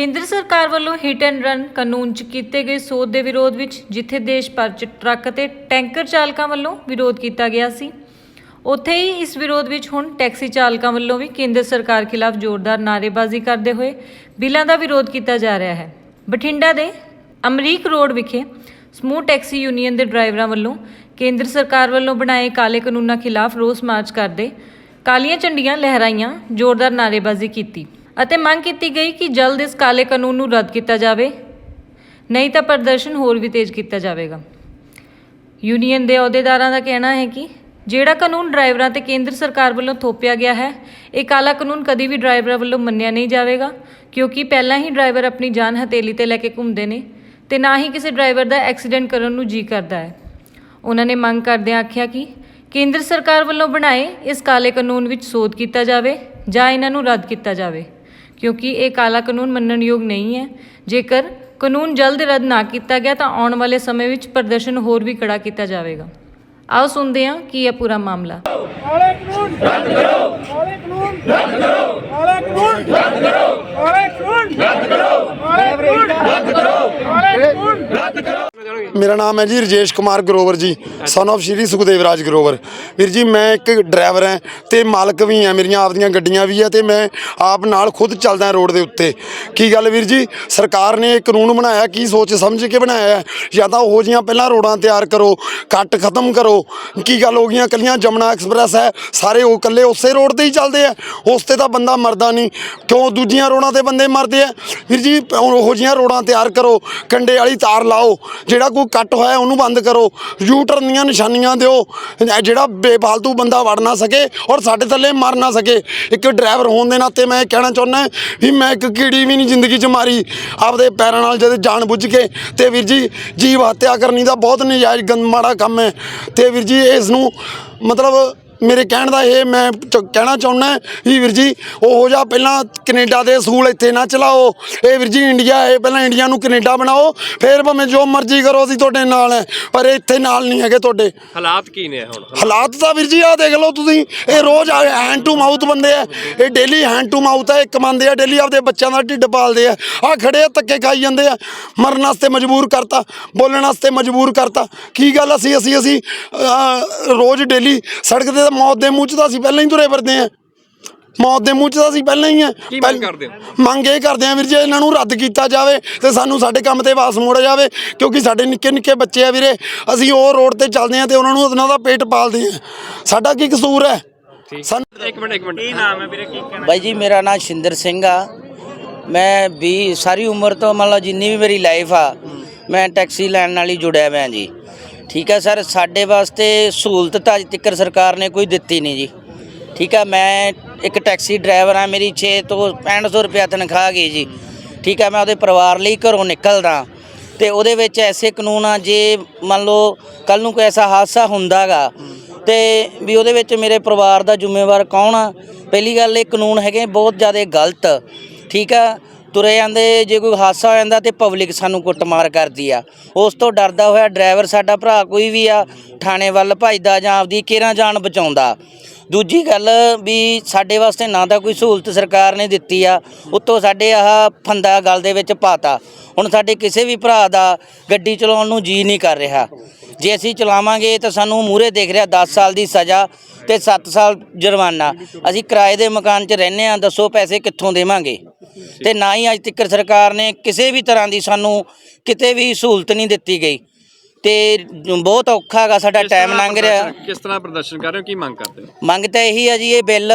ਕੇਂਦਰ ਸਰਕਾਰ ਵੱਲੋਂ ਹਿੱਟ ਐਂਡ ਰਨ ਕਾਨੂੰਨ 'ਚ ਕੀਤੇ ਗਏ ਸੋਧ ਦੇ ਵਿਰੋਧ ਵਿੱਚ ਜਿੱਥੇ ਦੇਸ਼ ਭਰ 'ਚ ਟਰੱਕ ਅਤੇ ਟੈਂਕਰ ਚਾਲਕਾਂ ਵੱਲੋਂ ਵਿਰੋਧ ਕੀਤਾ ਗਿਆ ਸੀ। ਉੱਥੇ ਹੀ ਇਸ ਵਿਰੋਧ ਵਿੱਚ ਹੁਣ ਟੈਕਸੀ ਚਾਲਕਾਂ ਵੱਲੋਂ ਵੀ ਕੇਂਦਰ ਸਰਕਾਰ ਖਿਲਾਫ ਜ਼ੋਰਦਾਰ ਨਾਅਰੇਬਾਜ਼ੀ ਕਰਦੇ ਹੋਏ ਬਿੱਲਾਂ ਦਾ ਵਿਰੋਧ ਕੀਤਾ ਜਾ ਰਿਹਾ ਹੈ। ਬਠਿੰਡਾ ਦੇ ਅਮਰੀਕ ਰੋਡ ਵਿਖੇ ਸਮੂਹ ਟੈਕਸੀ ਯੂਨੀਅਨ ਦੇ ਡਰਾਈਵਰਾਂ ਵੱਲੋਂ ਕੇਂਦਰ ਸਰਕਾਰ ਵੱਲੋਂ ਬਣਾਏ ਕਾਲੇ ਕਾਨੂੰਨਾਂ ਖਿਲਾਫ ਰੋਸ ਮਾਰਚ ਕਰਦੇ ਕਾਲੀਆਂ ਝੰਡੀਆਂ ਲਹਿਰਾਈਆਂ ਜ਼ੋਰਦਾਰ ਨਾਅਰੇਬਾਜ਼ੀ ਕੀਤੀ। ਅਤੇ ਮੰਗ ਕੀਤੀ ਗਈ ਕਿ ਜਲਦ ਇਸ ਕਾਲੇ ਕਾਨੂੰਨ ਨੂੰ ਰੱਦ ਕੀਤਾ ਜਾਵੇ, ਨਹੀਂ ਤਾਂ ਪ੍ਰਦਰਸ਼ਨ ਹੋਰ ਵੀ ਤੇਜ਼ ਕੀਤਾ ਜਾਵੇਗਾ। ਯੂਨੀਅਨ ਦੇ ਅਹੁਦੇਦਾਰਾਂ ਦਾ ਕਹਿਣਾ ਹੈ ਕਿ ਜਿਹੜਾ ਕਾਨੂੰਨ ਡਰਾਈਵਰਾਂ ਤੇ ਕੇਂਦਰ ਸਰਕਾਰ ਵੱਲੋਂ ਥੋਪਿਆ ਗਿਆ ਹੈ, ਇਹ ਕਾਲਾ ਕਾਨੂੰਨ ਕਦੀ ਵੀ ਡਰਾਈਵਰਾਂ ਵੱਲੋਂ ਮੰਨਿਆ ਨਹੀਂ ਜਾਵੇਗਾ, ਕਿਉਂਕਿ ਪਹਿਲਾਂ ਹੀ ਡਰਾਈਵਰ ਆਪਣੀ ਜਾਨ ਹਥੇਲੀ ਤੇ ਲੈ ਕੇ ਘੁੰਮਦੇ ਨੇ ਤੇ ਨਾ ਹੀ ਕਿਸੇ ਡਰਾਈਵਰ ਦਾ ਐਕਸੀਡੈਂਟ ਕਰਨ ਨੂੰ ਜੀ ਕਰਦਾ ਹੈ। ਉਹਨਾਂ ਨੇ ਮੰਗ ਕਰਦਿਆਂ ਆਖਿਆ ਕਿ ਕੇਂਦਰ ਸਰਕਾਰ ਵੱਲੋਂ ਬਣਾਏ ਇਸ ਕਾਲੇ ਕਾਨੂੰਨ ਵਿੱਚ ਸੋਧ ਕੀਤਾ ਜਾਵੇ ਜਾਂ ਇਹਨਾਂ ਨੂੰ ਰੱਦ ਕੀਤਾ ਜਾਵੇ। ਕਿਉਂਕਿ ਇਹ ਕਾਲਾ ਕਾਨੂੰਨ ਮੰਨਣਯੋਗ ਨਹੀਂ ਹੈ। ਜੇਕਰ ਕਾਨੂੰਨ ਜਲਦ ਰੱਦ ਨਾ ਕੀਤਾ ਗਿਆ ਤਾਂ ਆਉਣ ਵਾਲੇ ਸਮੇਂ ਵਿੱਚ ਪ੍ਰਦਰਸ਼ਨ ਹੋਰ ਵੀ ਕੜਾ ਕੀਤਾ ਜਾਵੇਗਾ। ਆਓ ਸੁਣਦੇ ਹਾਂ ਕੀ ਹੈ ਪੂਰਾ ਮਾਮਲਾ। ਕਾਲੇ ਕਾਨੂੰਨ ਰੱਦ ਕਰੋ। ਕਾਲੇ ਕਾਨੂੰਨ ਰੱਦ ਕਰੋ। ਕਾਲੇ ਕਾਨੂੰਨ ਰੱਦ ਕਰੋ। ਕਾਲੇ ਕਾਨੂੰਨ ਰੱਦ ਕਰੋ। ਕਾਲੇ ਕਾਨੂੰਨ ਰੱਦ ਕਰੋ। ਕਾਲੇ ਕਾਨੂੰਨ ਰੱਦ ਮੇਰਾ ਨਾਮ ਹੈ ਜੀ ਰਜੇਸ਼ ਕੁਮਾਰ ਗਰੋਵਰ ਜੀ ਸਨ of ਸ਼੍ਰੀ ਸੁਖਦੇਵ ਰਾਜ ਗਰੋਵਰ। ਵੀਰ ਜੀ, ਮੈਂ ਇੱਕ ਡਰਾਈਵਰ ਹਾਂ ਤੇ ਮਾਲਕ ਵੀ ਹਾਂ, ਮੇਰੀਆਂ ਆਪਦੀਆਂ ਗੱਡੀਆਂ ਵੀ ਆ ਤੇ ਮੈਂ ਆਪ ਨਾਲ ਖੁਦ ਚੱਲਦਾ ਰੋਡ ਦੇ ਉੱਤੇ। ਕੀ ਗੱਲ ਵੀਰ ਜੀ, ਸਰਕਾਰ ਨੇ ਇਹ ਕਾਨੂੰਨ ਬਣਾਇਆ, ਕੀ ਸੋਚ ਸਮਝ ਕੇ ਬਣਾਇਆ ਜਾਂ ਤਾਂ ਉਹ ਜੀਆਂ ਪਹਿਲਾਂ ਰੋਡਾਂ ਤਿਆਰ ਕਰੋ, ਕੱਟ ਖਤਮ ਕਰੋ। ਕੀ ਗੱਲ ਹੋ ਗਈਆਂ ਕੱਲੀਆਂ ਜਮਨਾ ਐਕਸਪ੍ਰੈਸ ਹੈ, ਸਾਰੇ ਉਹ ਕੱਲੇ ਉਸੇ ਰੋਡ ਤੇ ਹੀ ਚੱਲਦੇ ਆ? ਉਸ ਤੇ ਤਾਂ ਬੰਦਾ ਮਰਦਾ ਨਹੀਂ। ਕਿਉਂ ਦੂਜੀਆਂ ਰੋਡਾਂ ਤੇ ਬੰਦੇ ਮਰਦੇ ਆ? ਵੀਰ ਜੀ ਉਹ ਜੀਆਂ ਰੋਡਾਂ ਤਿਆਰ ਕਰੋ, ਕੰਡੇ ਵਾਲੀ ਤਾਰ ਲਾਓ, ਜਿਹੜਾ ਕੋਈ ਕੱਟ ਹੋਇਆ, ਉਹਨੂੰ ਬੰਦ ਕਰੋ। ਯੂ ਟਰਨ ਦੀਆਂ ਨਿਸ਼ਾਨੀਆਂ ਦਿਓ। ਜਿਹੜਾ ਬੇਫਾਲਤੂ ਬੰਦਾ ਵੜ ਨਾ ਸਕੇ ਔਰ ਸਾਡੇ ਥੱਲੇ ਮਰ ਨਾ ਸਕੇ। ਇੱਕ ਡਰਾਈਵਰ ਹੋਣ ਦੇ ਨਾਤੇ ਮੈਂ ਇਹ ਕਹਿਣਾ ਚਾਹੁੰਦਾ ਵੀ ਮੈਂ ਇੱਕ ਕੀੜੀ ਵੀ ਨਹੀਂ ਜ਼ਿੰਦਗੀ 'ਚ ਮਾਰੀ। ਆਪਦੇ ਪੈਰਾਂ ਨਾਲ ਜਦ ਜਾਣ ਬੁੱਝ ਕੇ, ਤੇ ਵੀਰ ਜੀ, ਜੀਵ ਹੱਤਿਆ ਕਰਨੀ ਦਾ ਬਹੁਤ ਨਜਾਇਜ਼ ਗੰਦ ਮਾੜਾ ਕੰਮ ਹੈ। ਤੇ ਵੀਰ ਜੀ, ਇਸ ਨੂੰ ਮਤਲਬ ਮੇਰੇ ਕਹਿਣ ਦਾ ਇਹ ਮੈਂ ਚ- ਕਹਿਣਾ ਚਾਹੁੰਦਾ ਵੀ ਵੀਰ ਜੀ ਉਹੋ ਜਿਹਾ ਪਹਿਲਾਂ ਕੈਨੇਡਾ ਦੇ ਅਸੂਲ ਇੱਥੇ ਨਾ ਚਲਾਓ। ਇਹ ਵੀਰ ਜੀ ਇੰਡੀਆ ਹੈ ਪਹਿਲਾਂ ਇੰਡੀਆ ਨੂੰ ਕੈਨੇਡਾ ਬਣਾਓ ਫਿਰ ਭਾਵੇਂ ਜੋ ਮਰਜ਼ੀ ਕਰੋ ਅਸੀਂ ਤੁਹਾਡੇ ਨਾਲ ਹੈ ਪਰ ਇੱਥੇ ਨਾਲ ਨਹੀਂ ਹੈਗੇ ਤੁਹਾਡੇ। ਹਾਲਾਤ ਕੀ ਨੇ ਹੁਣ? ਹਾਲਾਤ ਤਾਂ ਵੀਰ ਜੀ ਆ ਦੇਖ ਲਓ ਤੁਸੀਂ ਇਹ ਰੋਜ਼ ਹੈਂਡ ਟੂ ਮਾਊਥ ਬੰਦੇ ਆ ਇਹ ਡੇਲੀ ਹੈਂਡ ਟੂ ਮਾਊਥ ਹੈ ਇਹ ਕਮਾਉਂਦੇ ਆ ਡੇਲੀ ਆਪਦੇ ਬੱਚਿਆਂ ਦਾ ਢਿੱਡ ਪਾਲਦੇ ਆ ਆ ਖੜੇ ਆ ਧੱਕੇ ਖਾਈ ਜਾਂਦੇ ਆ ਮਰਨ ਵਾਸਤੇ ਮਜਬੂਰ ਕਰਤਾ ਬੋਲਣ ਵਾਸਤੇ ਮਜਬੂਰ ਕਰਤਾ ਕੀ ਗੱਲ ਅਸੀਂ ਅਸੀਂ ਅਸੀਂ ਅਹ, ਰੋਜ਼ ਡੇਲੀ ਸੜਕ ਤੇ ਤਾਂ ਮੌਤ ਦੇ ਮੂੰਹ 'ਚ ਤਾਂ ਅਸੀਂ ਪਹਿਲਾਂ ਹੀ ਤੁਰੇ ਫਿਰਦੇ ਆ ਮੌਤ ਦੇ ਮੂੰਹ 'ਚ ਤਾਂ ਅਸੀਂ ਪਹਿਲਾਂ ਹੀ ਆ ਕੀ ਮੰਗ ਕਰਦੇ ਹੋ? ਮੰਗ ਇਹ ਕਰਦੇ ਆ ਵੀਰ ਜੀ ਇਹਨਾਂ ਨੂੰ ਰੱਦ ਕੀਤਾ ਜਾਵੇ ਤੇ ਸਾਨੂੰ ਸਾਡੇ ਕੰਮ ਤੇ ਵਾਪਸ ਮੋੜਿਆ ਜਾਵੇ ਕਿਉਂਕਿ ਸਾਡੇ ਨਿੱਕੇ ਨਿੱਕੇ ਬੱਚੇ ਆ ਵੀਰੇ ਅਸੀਂ ਉਹ ਰੋਡ ਤੇ ਚੱਲਦੇ ਆ ਤੇ ਉਹਨਾਂ ਨੂੰ ਉਹਨਾਂ ਦਾ ਪੇਟ ਪਾਲਦੇ ਆ ਸਾਡਾ ਕੀ ਕਸੂਰ ਹੈ? ਸਾਨੂੰ ਇੱਕ ਮਿੰਟ ਇੱਕ ਮਿੰਟ। ਕੀ ਨਾਮ ਹੈ ਵੀਰੇ? ਕੀ ਬਾਈ ਜੀ ਮੇਰਾ ਨਾਮ ਸ਼ਿੰਦਰ ਸਿੰਘ ਆ। ਮੈਂ ਵੀ ਸਾਰੀ ਉਮਰ ਤੋਂ ਮੰਨ ਲਓ ਜਿੰਨੀ ਵੀ ਮੇਰੀ ਲਾਈਫ ਆ ਮੈਂ ਟੈਕਸੀ ਲੈਣ ਨਾਲ ਹੀ ਜੁੜਿਆ ਹੋਇਆ ਜੀ। ਠੀਕ ਹੈ ਸਰ, ਸਾਡੇ ਵਾਸਤੇ ਸਹੂਲਤ ਤਾਂ ਅਜੇ ਤੱਕ ਸਰਕਾਰ ਨੇ ਕੋਈ ਦਿੱਤੀ ਨਹੀਂ ਜੀ। ਠੀਕ ਹੈ ਮੈਂ ਇੱਕ ਟੈਕਸੀ ਡਰਾਈਵਰ ਆ, ਮੇਰੀ 6 ਤੋਂ 6500 ਰੁਪਿਆ ਤਨਖਾਹ ਗਈ ਜੀ। ਠੀਕ ਹੈ ਮੈਂ ਉਹਦੇ ਪਰਿਵਾਰ ਲਈ ਘਰੋਂ ਨਿਕਲਦਾ। ਤੇ ਉਹਦੇ ਵਿੱਚ ਐਸੇ ਕਾਨੂੰਨ ਆ, ਜੇ ਮੰਨ ਲਓ ਕੱਲ ਨੂੰ ਕੋਈ ਐਸਾ ਹਾਦਸਾ ਹੁੰਦਾਗਾ, ਤੇ ਵੀ ਉਹਦੇ ਵਿੱਚ ਮੇਰੇ ਪਰਿਵਾਰ ਦਾ ਜ਼ਿੰਮੇਵਾਰ ਕੌਣ ਆ? ਪਹਿਲੀ ਗੱਲ, ਇਹ ਕਾਨੂੰਨ ਹੈਗੇ ਬਹੁਤ ਜ਼ਿਆਦਾ ਗਲਤ। ਠੀਕ ਆ ਤੁਰੇ ਜਾਂਦੇ, ਜੇ ਕੋਈ ਹਾਦਸਾ ਹੋ ਜਾਂਦਾ ਤੇ ਪਬਲਿਕ ਸਾਨੂੰ ਕੁੱਟਮਾਰ ਕਰਦੀ ਆ। ਉਸ ਤੋਂ ਡਰਦਾ ਹੋਇਆ ਡਰਾਈਵਰ ਸਾਡਾ ਭਰਾ ਕੋਈ ਵੀ ਆ, ਥਾਣੇ ਵੱਲ ਭੱਜਦਾ ਜਾਂ ਆਪਦੀ ਕੇਰਾਂ ਜਾਨ ਬਚਾਉਂਦਾ। ਦੂਜੀ ਗੱਲ ਵੀ ਸਾਡੇ ਵਾਸਤੇ ਨਾ ਤਾਂ ਕੋਈ ਸਹੂਲਤ ਸਰਕਾਰ ਨੇ ਦਿੱਤੀ ਆ, ਉੱਤੋਂ ਸਾਡੇ ਆਹ ਫੰਦਾ ਗੱਲ ਦੇ ਵਿੱਚ ਪਾਤਾ। ਹੁਣ ਸਾਡੇ ਕਿਸੇ ਵੀ ਭਰਾ ਦਾ ਗੱਡੀ ਚਲਾਉਣ ਨੂੰ ਜੀ ਨਹੀਂ ਕਰ ਰਿਹਾ। ਜੇ ਅਸੀਂ ਚਲਾਵਾਂਗੇ ਤਾਂ ਸਾਨੂੰ ਮੂਹਰੇ ਦੇਖ ਰਿਹਾ 10 ਸਾਲ ਦੀ ਸਜ਼ਾ ਤੇ 7 ਸਾਲ ਜੁਰਮਾਨਾ। ਅਸੀਂ ਕਿਰਾਏ ਦੇ ਮਕਾਨ 'ਚ ਰਹਿੰਦੇ ਆ ਦੱਸੋ ਪੈਸੇ ਕਿੱਥੋਂ ਦੇਵਾਂਗੇ? ਤੇ ਨਾ ਹੀ ਅੱਜ ਤੱਕ ਸਰਕਾਰ ਨੇ ਕਿਸੇ ਵੀ ਤਰ੍ਹਾਂ ਦੀ ਸਾਨੂੰ ਕਿਤੇ ਵੀ ਸਹੂਲਤ ਨਹੀਂ ਦਿੱਤੀ ਗਈ। ਤੇ ਬਹੁਤ ਔਖਾ ਹੈਗਾ ਸਾਡਾ ਟਾਈਮ ਲੰਘ ਰਿਹਾ। ਕਿਸ ਤਰ੍ਹਾਂ ਪ੍ਰਦਰਸ਼ਨ ਕਰ ਰਹੇ ਹੋ? ਕੀ ਮੰਗ ਕਰਦੇ ਹੋ? ਮੰਗ ਤਾਂ ਇਹੀ ਆ ਜੀ ਇਹ ਬਿੱਲ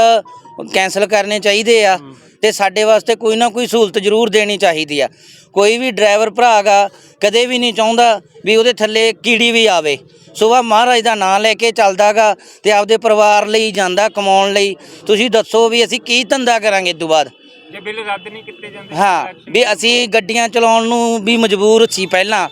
ਕੈਨਸਲ ਕਰਨੇ ਚਾਹੀਦੇ ਆ ਤੇ ਸਾਡੇ ਵਾਸਤੇ ਕੋਈ ਨਾ ਕੋਈ ਸਹੂਲਤ ਜ਼ਰੂਰ ਦੇਣੀ ਚਾਹੀਦੀ ਆ। ਕੋਈ ਵੀ ਡਰਾਈਵਰ ਭਰਾ ਗਾ ਕਦੇ ਵੀ ਨਹੀਂ ਚਾਹੁੰਦਾ ਵੀ ਉਹਦੇ ਥੱਲੇ ਕੀੜੀ ਵੀ ਆਵੇ। ਸੁਬਾ ਮਹਾਰਾਜ ਦਾ ਨਾਮ ਲੈ ਕੇ ਚੱਲਦਾਗਾ ਤੇ ਆਪਦੇ ਪਰਿਵਾਰ ਲਈ ਜਾਂਦਾ ਕਮਾਉਣ ਲਈ। ਤੁਸੀਂ ਦੱਸੋ ਵੀ ਅਸੀਂ ਕੀ ਧੰਦਾ ਕਰਾਂਗੇ ਇਸ ਤੋਂ ਬਾਅਦ? ਜੇ ਬਿੱਲ ਰੱਦ ਨਹੀਂ ਕੀਤੇ ਜਾਂਦੇ ਹਾਂ ਵੀ ਅਸੀਂ ਗੱਡੀਆਂ ਚਲਾਉਣ ਨੂੰ ਵੀ ਮਜਬੂਰ ਸੀ ਪਹਿਲਾਂ।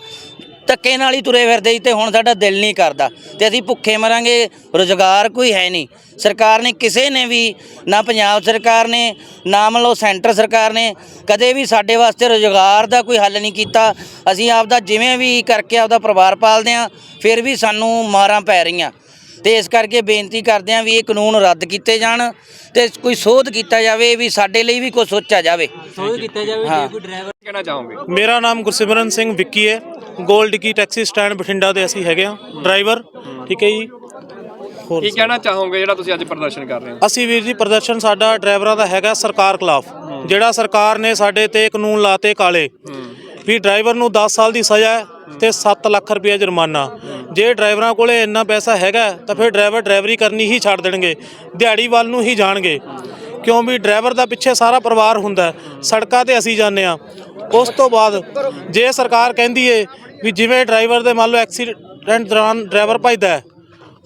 ਧੱਕੇ ਨਾਲ ਹੀ ਤੁਰੇ ਫਿਰਦੇ ਸੀ ਤੇ ਹੁਣ ਸਾਡਾ ਦਿਲ ਨਹੀਂ ਕਰਦਾ। ਤੇ ਅਸੀਂ ਭੁੱਖੇ ਮਰਾਂਗੇ ਰੋਜ਼ਗਾਰ ਕੋਈ ਹੈ ਨਹੀਂ। ਸਰਕਾਰ ਨੇ ਕਿਸੇ ਨੇ ਵੀ ਨਾ ਪੰਜਾਬ ਸਰਕਾਰ ਨੇ ਨਾ ਮੰਨ ਲਓ ਸੈਂਟਰ ਸਰਕਾਰ ਨੇ ਕਦੇ ਵੀ ਸਾਡੇ ਵਾਸਤੇ ਰੋਜ਼ਗਾਰ ਦਾ ਕੋਈ ਹੱਲ ਨਹੀਂ ਕੀਤਾ। ਅਸੀਂ ਆਪਦਾ ਜਿਵੇਂ ਵੀ ਕਰਕੇ ਆਪਦਾ ਪਰਿਵਾਰ ਪਾਲਦੇ ਆਂ ਫਿਰ ਵੀ ਸਾਨੂੰ ਮਾਰਾਂ ਪੈ ਰਹੀਆਂ। ਤੇ ਇਸ ਕਰਕੇ ਬੇਨਤੀ ਕਰਦੇ ਹਾਂ ਵੀ ਇਹ ਕਾਨੂੰਨ ਰੱਦ ਕੀਤੇ ਜਾਣ ਤੇ ਕੋਈ ਸੋਧ ਕੀਤਾ ਜਾਵੇ ਵੀ ਸਾਡੇ ਲਈ ਵੀ ਕੁਝ ਸੋਚਿਆ ਜਾਵੇ। ਸੋਧ ਕੀਤਾ ਜਾਵੇ ਹਾਂ। ਕਹਿਣਾ ਚਾਹੋਗੇ? ਮੇਰਾ ਨਾਮ ਗੁਰਸਿਮਰਨ ਸਿੰਘ ਵਿੱਕੀ ਹੈ। ਗੋਲਡ ਕੀ ਟੈਕਸੀ ਸਟੈਂਡ ਬਠਿੰਡਾ ਦੇ ਅਸੀਂ ਹੈਗੇ ਆ ਡਰਾਈਵਰ ਠੀਕ ਹੈ ਜੀ? ਕੀ ਕਹਿਣਾ ਚਾਹੋਗੇ ਜਿਹੜਾ ਤੁਸੀਂ ਅੱਜ ਪ੍ਰਦਰਸ਼ਨ ਕਰ ਰਹੇ ਹੋ? ਅਸੀਂ ਵੀਰ ਜੀ ਪ੍ਰਦਰਸ਼ਨ ਸਾਡਾ ਡਰਾਈਵਰਾਂ ਦਾ ਹੈਗਾ ਸਰਕਾਰ ਖਿਲਾਫ। ਜਿਹੜਾ ਸਰਕਾਰ ਨੇ ਸਾਡੇ ਤੇ ਕਾਨੂੰਨ ਲਾਤੇ ਕਾਲੇ ਵੀ ਡਰਾਈਵਰ ਨੂੰ 10 ਸਾਲ ਦੀ ਸਜ਼ਾ ਹੈ ਤੇ 7 ਲੱਖ ਰੁਪਏ ਜੁਰਮਾਨਾ। ਜੇ ਡਰਾਈਵਰਾਂ ਕੋਲੇ ਇੰਨਾ ਪੈਸਾ ਹੈਗਾ, ਤਾਂ ਫਿਰ ਡਰਾਈਵਰ ਡਰਾਈਵਰੀ ਕਰਨੀ ਹੀ ਛੱਡ ਦੇਣਗੇ, ਦਿਹਾੜੀ ਵੱਲ ਨੂੰ ਹੀ ਜਾਣਗੇ। ਕਿਉਂ ਵੀ ਡਰਾਈਵਰ ਦਾ ਪਿੱਛੇ ਸਾਰਾ ਪਰਿਵਾਰ ਹੁੰਦਾ ਸੜਕਾਂ ਤੇ ਅਸੀਂ ਜਾਂਦੇ ਆ ਉਸ ਤੋਂ ਬਾਅਦ ਜੇ ਸਰਕਾਰ ਕਹਿੰਦੀ ਏ ਵੀ ਜਿਵੇਂ ਡਰਾਈਵਰ ਦੇ ਮੰਨ ਲਓ ਐਕਸੀਡੈਂਟ ਦੌਰਾਨ ਡਰਾਈਵਰ ਭੱਜਦਾ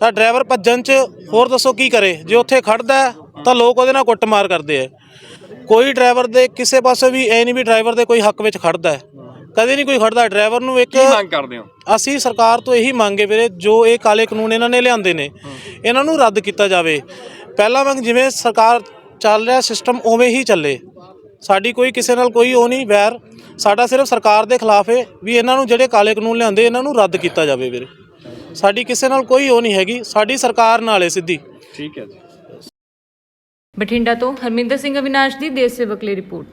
ਤਾਂ ਡਰਾਈਵਰ ਭੱਜਣ 'ਚ ਹੋਰ ਦੱਸੋ ਕੀ ਕਰੇ? ਜੇ ਉੱਥੇ ਖੜਦਾ ਤਾਂ ਲੋਕ ਉਹਦੇ ਨਾਲ ਕੁੱਟਮਾਰ ਕਰਦੇ ਆ ਕੋਈ ਡਰਾਈਵਰ ਦੇ ਕਿਸੇ ਪਾਸੇ ਵੀ, ਐ ਨਹੀਂ ਵੀ ਡਰਾਈਵਰ ਦੇ ਕੋਈ ਹੱਕ ਵਿੱਚ ਖੜਦਾ ਹੈ। ਕਦੇ ਨਹੀਂ ਕੋਈ ਖੜਦਾ ਡਰਾਈਵਰ ਨੂੰ ਇੱਕ ਕੀ ਮੰਗ ਕਰਦੇ ਹੋ? ਅਸੀਂ ਸਰਕਾਰ ਤੋਂ ਇਹੀ ਮੰਗੇ ਵੀਰੇ ਜੋ ਇਹ ਕਾਲੇ ਕਾਨੂੰਨ ਇਹਨਾਂ ਨੇ ਲਿਆਂਦੇ ਨੇ ਇਹਨਾਂ ਨੂੰ ਰੱਦ ਕੀਤਾ ਜਾਵੇ। ਪਹਿਲਾਂ ਵਾਂਗ ਜਿਵੇਂ ਸਰਕਾਰ ਚੱਲ ਰਿਹਾ ਸਿਸਟਮ ਉਵੇਂ ਹੀ ਚੱਲੇ। ਸਾਡੀ ਕੋਈ ਕਿਸੇ ਨਾਲ ਕੋਈ ਉਹ ਨਹੀਂ ਵੈਰ। ਸਾਡਾ ਸਿਰਫ ਸਰਕਾਰ ਦੇ ਖਿਲਾਫ ਹੈ ਵੀ ਇਹਨਾਂ ਨੂੰ ਜਿਹੜੇ ਕਾਲੇ ਕਾਨੂੰਨ ਲਿਆਂਦੇ ਇਹਨਾਂ ਨੂੰ ਰੱਦ ਕੀਤਾ ਜਾਵੇ ਵੀਰੇ। ਸਾਡੀ ਕਿਸੇ ਨਾਲ ਕੋਈ ਉਹ ਨਹੀਂ ਹੈਗੀ ਸਾਡੀ ਸਰਕਾਰ ਨਾਲ ਹੈ ਸਿੱਧੀ। ਠੀਕ ਹੈ ਜੀ। ਬਠਿੰਡਾ ਤੋਂ ਹਰਮਿੰਦਰ ਸਿੰਘ ਅਵਿਨਾਸ਼ ਦੀ ਦੇਸ਼ ਸੇਵਕ ਲਈ ਰਿਪੋਰਟ।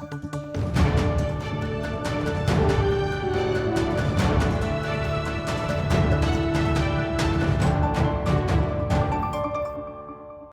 you